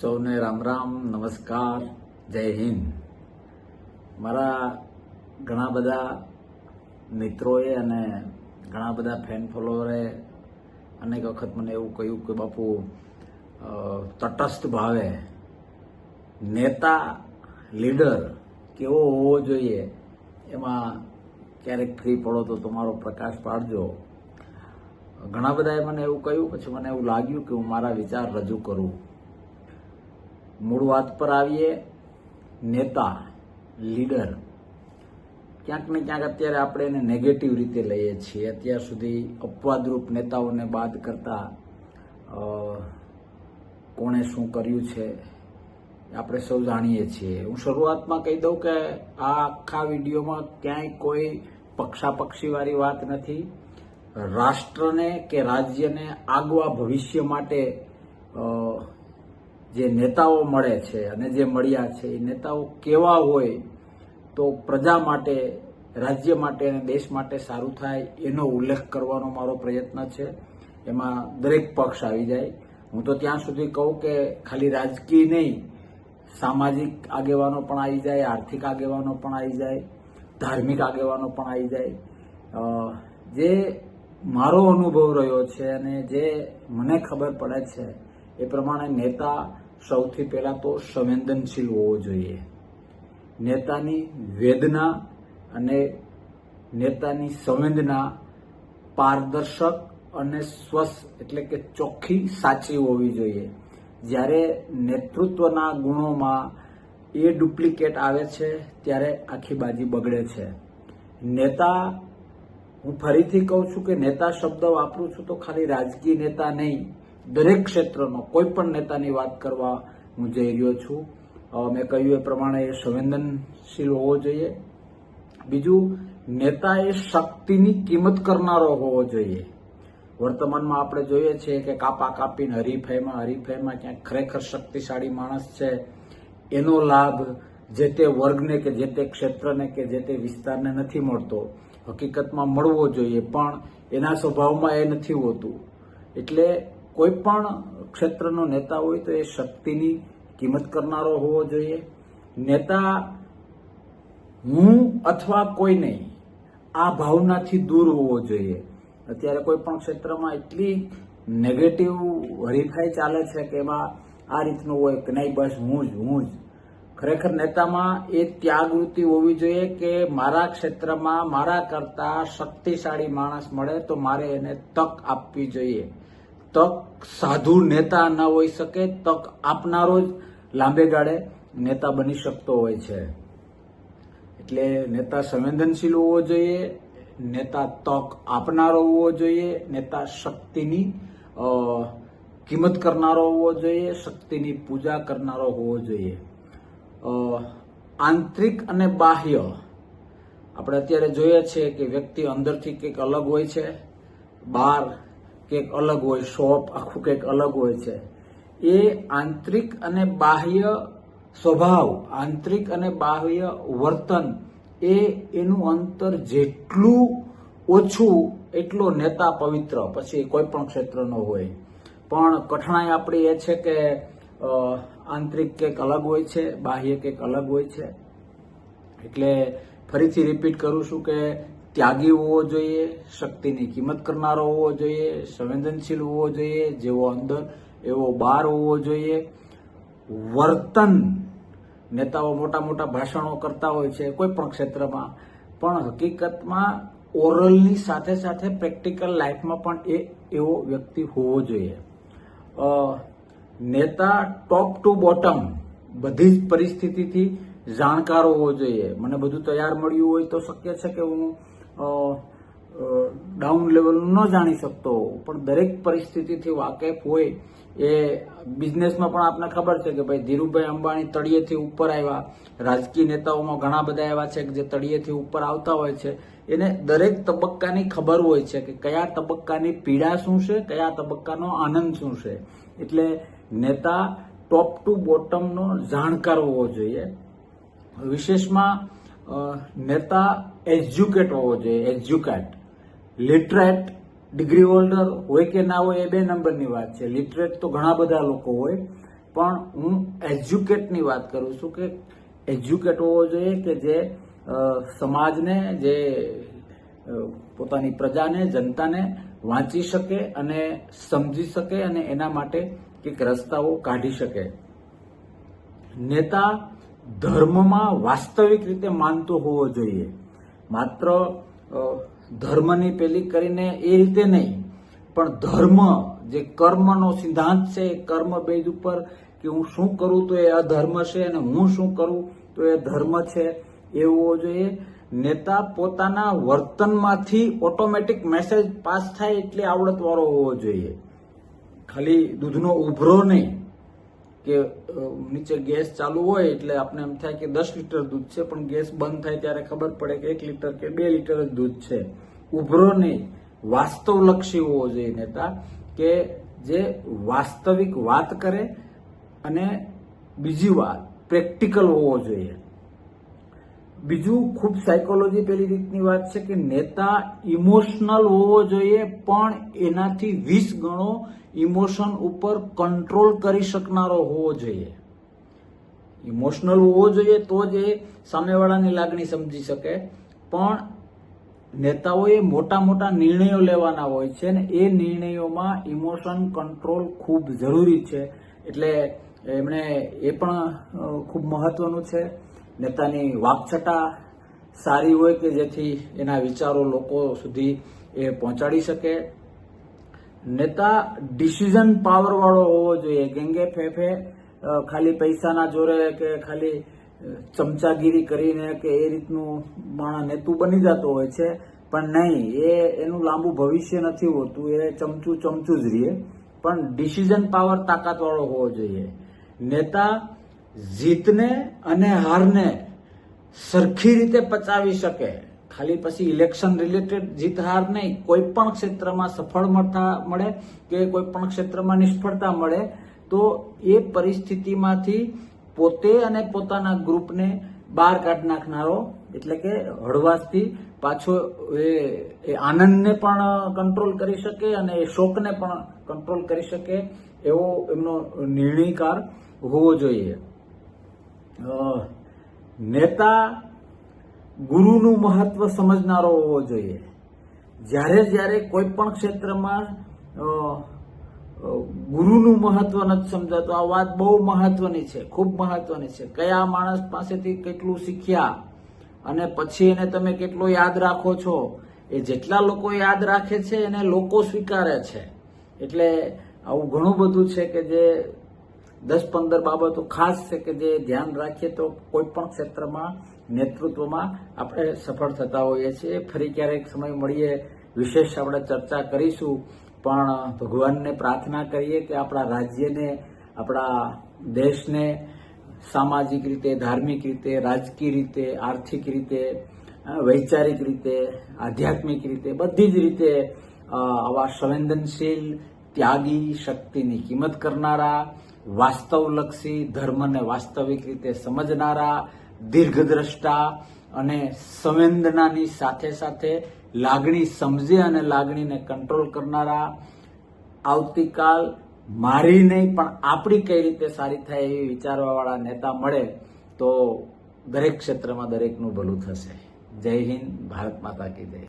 સૌને રામ રામ, નમસ્કાર, જય હિન્દ. મારા ઘણા બધા મિત્રોએ અને ઘણા બધા ફેન ફોલોવરે અનેક વખત મને એવું કહ્યું કે બાપુ તટસ્થ ભાવે નેતા, લીડર કેવો હોવો જોઈએ એમાં ક્યારેક ફ્રી પડો તો તમારો પ્રકાશ પાડજો. ઘણા બધાએ મને એવું કહ્યું, પછી મને એવું લાગ્યું કે હું મારા વિચાર રજૂ કરું. મૂળ વાત પર આવીએ. નેતા લીડર ક્યાંક ને ક્યાંક અત્યારે આપણે એને નેગેટિવ રીતે લઈએ છીએ. અત્યાર સુધી અપવાદરૂપ નેતાઓને બાદ કરતા કોણે શું કર્યું છે, આપણે સૌ જાણીએ છીએ. હું શરૂઆતમાં કહી દઉં કે આ આખા વિડીયોમાં ક્યાંય કોઈ પક્ષાપક્ષીવાળી વાત નથી. રાષ્ટ્રને કે રાજ્યને આગવા ભવિષ્ય માટે જે નેતાઓ મળે છે અને જે મળ્યા છે, એ નેતાઓ કેવા હોય તો પ્રજા માટે, રાજ્ય માટે અને દેશ માટે સારું થાય એનો ઉલ્લેખ કરવાનો મારો પ્રયત્ન છે. એમાં દરેક પક્ષ આવી જાય. હું તો ત્યાં સુધી કહું કે ખાલી રાજકીય નહીં, સામાજિક આગેવાનો પણ આવી જાય, આર્થિક આગેવાનો પણ આવી જાય, ધાર્મિક આગેવાનો પણ આવી જાય. જે મારો અનુભવ રહ્યો છે અને જે મને ખબર પડે છે એ પ્રમાણે નેતા સૌથી પહેલા તો સંવેદનશીલ હોવો જોઈએ. નેતાની વેદના અને નેતાની સંવેદના પારદર્શક અને સ્વસ્થ એટલે કે ચોખ્ખી સાચી હોવી જોઈએ. જ્યારે નેતૃત્વના ગુણોમાં એ ડુપ્લિકેટ આવે છે, ત્યારે આખી બાજી બગડે છે. નેતા, હું ફરીથી કહું છું કે નેતા શબ્દ વાપરું છું તો ખાલી રાજકીય નેતા નહીં. દરેક ક્ષેત્રનો કોઈ પણ નેતાની વાત કરવા હું જઈ રહ્યો છું મેં કહ્યું એ પ્રમાણે એ સંવેદનશીલ હોવો જોઈએ. બીજું નેતા એ શક્તિની કિંમત કરનારો હોવો જોઈએ. વર્તમાનમાં આપણે જોઈએ છીએ કે કાપા કાપીને હરીફાઈમાં હરીફાઈમાં ક્યાંક ખરેખર શક્તિશાળી માણસ છે, એનો લાભ જે તે વર્ગને કે જે તે ક્ષેત્રને કે જે તે વિસ્તારને નથી મળતો. હકીકતમાં મળવો જોઈએ, પણ એના સ્વભાવમાં એ નથી હોતું. એટલે કોઈ પણ ક્ષેત્રનો નેતા હોય તો એ શક્તિની કિંમત કરનારો હોવો જોઈએ. નેતા હું અથવા કોઈ નહીં, આ ભાવનાથી દૂર હોવો જોઈએ. અત્યારે કોઈ પણ ક્ષેત્રમાં એટલી નેગેટિવ હરીફાઈ ચાલે છે કે એમાં આ રીતનું હોય કે નહીં, બસ હું જ હું જ. ખરેખર નેતામાં એ ત્યાગવૃત્તિ હોવી જોઈએ કે મારા ક્ષેત્રમાં મારા કરતા શક્તિશાળી માણસ મળે તો મારે એને તક આપવી જોઈએ. તક સાધુ નેતા ન હોઈ શકે, તક આપનારો જ લાંબે ગાળે નેતા બની શકતો હોય છે. એટલે નેતા સંવેદનશીલ હોવો જોઈએ, નેતા તક આપનારો હોવો જોઈએ, નેતા શક્તિની કિંમત કરનારો હોવો જોઈએ, શક્તિની પૂજા કરનારો હોવો જોઈએ. આંતરિક અને બાહ્ય. આપણે અત્યારે જોઈએ છીએ કે વ્યક્તિ અંદરથી કંઈક અલગ હોય છે, બહાર કંઈક અલગ હોય, શોપ આખું કંઈક અલગ હોય છે. એ આંતરિક અને બાહ્ય સ્વભાવ, આંતરિક અને બાહ્ય વર્તન એ એનું અંતર જેટલું ઓછું એટલો નેતા પવિત્ર, પછી કોઈ પણ ક્ષેત્રનો હોય. પણ કઠણાઈ આપણી એ છે કે આંતરિક કંઈક અલગ હોય છે, બાહ્ય કંઈક અલગ હોય છે. એટલે ફરીથી રિપીટ કરું છું કે ત્યાગી હોવો જોઈએ, શક્તિની કિંમત કરનારો હોવો જોઈએ, સંવેદનશીલ હોવો જોઈએ, જેવો અંદર એવો બહાર હોવો જોઈએ. વર્તન નેતાઓ મોટા મોટા ભાષણો કરતા હોય છે કોઈ પણ ક્ષેત્રમાં, પણ હકીકતમાં ઓરલની સાથે સાથે પ્રેક્ટિકલ લાઈફમાં પણ એ એવો વ્યક્તિ હોવો જોઈએ. નેતા ટોપ ટુ બોટમ બધી જ પરિસ્થિતિથી જાણકાર હોવો જોઈએ. મને બધું તૈયાર મળ્યું હોય તો શક્ય છે કે હું ડાઉન લેવલ ન જાણી શકતો પણ દરેક પરિસ્થિતિથી વાકેફ હોય એ બિઝનેસમાં પણ આપને ખબર છે કે ભાઈ ધીરુભાઈ અંબાણી તળિયેથી ઉપર આવ્યા. રાજકીય નેતાઓમાં ઘણા બધા એવા છે કે જે તળિયેથી ઉપર આવતા હોય છે. એને દરેક તબક્કાની ખબર હોય છે કે કયા તબક્કાની પીડા શું છે, કયા તબક્કાનો આનંદ શું છે. એટલે નેતા ટોપ ટુ બોટમનો જાણકાર હોવો જોઈએ. વિશેષમાં નેતા એજ્યુકેટ હોવો જોઈએ, એજ્યુકેટ. લિટરેટ ડિગ્રી હોલ્ડર હોય કે ના હોય એ બે નંબરની વાત છે. લિટરેટ તો ઘણા બધા લોકો હોય, પણ હું એજ્યુકેટની વાત કરું છું કે એજ્યુકેટ હોવો જોઈએ કે જે સમાજને, જે પોતાની પ્રજાને, જનતાને વાંચી શકે અને સમજી શકે અને એના માટે કંઈક રસ્તાઓ કાઢી શકે. નેતા ધર્મમાં વાસ્તવિક રીતે માનતો હોવો જોઈએ. માત્ર ધર્મની પેલી કરીને એ રીતે નહીં, પણ ધર્મ જે કર્મનો સિદ્ધાંત છે, એ કર્મ બેઝ ઉપર કે હું શું કરું તો એ અધર્મ છે અને હું શું કરું તો એ ધર્મ છે એ હોવો જોઈએ. નેતા પોતાના વર્તનમાંથી ઓટોમેટિક મેસેજ પાસ થાય એટલી આવડતવાળો હોવો જોઈએ. ખાલી દૂધનો ઉભરો નહીં. કે નીચે ગેસ ચાલુ હોય એટલે આપણે એમ થાય કે દસ લીટર દૂધ છે, પણ ગેસ બંધ થાય ત્યારે ખબર પડે કે એક લીટર કે બે લીટર જ દૂધ છે. ઉભરો નહીં. વાસ્તવલક્ષી હોવો જોઈએ નેતા કે જે વાસ્તવિક વાત કરે અને બીજી વાત, પ્રેક્ટિકલ હોવો જોઈએ. બીજું ખૂબ સાયકોલોજી પેલી રીતની વાત છે કે નેતા ઇમોશનલ હોવો જોઈએ, પણ એનાથી વીસ ગણો ઇમોશન ઉપર કંટ્રોલ કરી શકનારો હોવો જોઈએ. ઇમોશનલ હોવો જોઈએ તો જ એ સામેવાળાની લાગણી સમજી શકે, પણ નેતાઓએ મોટા મોટા નિર્ણયો લેવાના હોય છે અને એ નિર્ણયોમાં ઇમોશન કંટ્રોલ ખૂબ જરૂરી છે. એટલે એમણે એ પણ ખૂબ મહત્વનું છે. નેતાની વાકછટા સારી હોય કે જેથી એના વિચારો લોકો સુધી એ પહોંચાડી શકે. નેતા ડિસિઝન પાવર વાળો હોવો જોઈએ. ગેંગે ફેફે ખાલી પૈસાના જોરે કે ખાલી ચમચાગીરી કરીને કે એ રીતનું માણસ નેતું બની જતો હોય છે. પણ નહીં, એ એનું લાંબુ ભવિષ્ય નથી હોતું. એ ચમચું ચમચું જ રહીએ. પણ ડિસિઝન પાવર તાકાત વાળો હોવો જોઈએ. નેતા જીતને અને હારને સરખી રીતે પચાવી શકે. ખાલી પછી ઇલેક્શન રિલેટેડ જીત હાર નહીં, કોઈ પણ ક્ષેત્રમાં સફળ મળતા મળે કે કોઈ પણ ક્ષેત્રમાં નિષ્ફળતા મળે, તો એ પરિસ્થિતિમાંથી પોતે અને પોતાના ગ્રુપને બહાર કાઢી નાખનારો, એટલે કે હળવાશથી પાછો એ આનંદને પણ કંટ્રોલ કરી શકે અને એ શોકને પણ કંટ્રોલ કરી શકે એવો એમનો નિર્ણયકાર હોવો જોઈએ. નેતા ગુરુનું મહત્વ સમજનારો હોવો જોઈએ. જ્યારે જ્યારે કોઈ પણ ક્ષેત્રમાં ગુરુનું મહત્વ નથી સમજાતું, આ વાત બહુ મહત્વની છે, ખૂબ મહત્વની છે. કયા માણસ પાસેથી કેટલું શીખ્યા અને પછી એને તમે કેટલો યાદ રાખો છો? એ જેટલા લોકો યાદ રાખે છે, એને લોકો સ્વીકારે છે. એટલે આવું ઘણું બધું છે કે જે દસ પંદર બાબતો ખાસ છે કે જે ધ્યાન રાખીએ તો કોઈ પણ ક્ષેત્રમાં નેતૃત્વમાં આપણે સફળ થતા હોઈએ છીએ. ફરી ક્યારેક સમય મળીએ, વિશેષ આપણે ચર્ચા કરીશું, પણ ભગવાનને પ્રાર્થના કરીએ કે આપણા રાજ્યને, આપણા દેશને સામાજિક રીતે, ધાર્મિક રીતે, રાજકીય રીતે, આર્થિક રીતે વૈચારિક રીતે, આધ્યાત્મિક રીતે બધી જ રીતે આવા સંવેદનશીલ, ત્યાગી શક્તિની કિંમત કરનારા વાસ્તવલક્ષી ધર્મને વાસ્તવિક રીતે સમજનારા, દીર્ઘદ્રષ્ટા અને સંવેદનાની સાથે સાથે લાગણી સમજે અને લાગણીને કંટ્રોલ કરનારા આવતીકાલ મારી નહીં, પણ આપણી કઈ રીતે સારી થાય એવી વિચારવાવાળા નેતા મળે તો દરેક ક્ષેત્રમાં દરેકનું ભલું થશે. જય હિન્દ, ભારત માતા કી જય.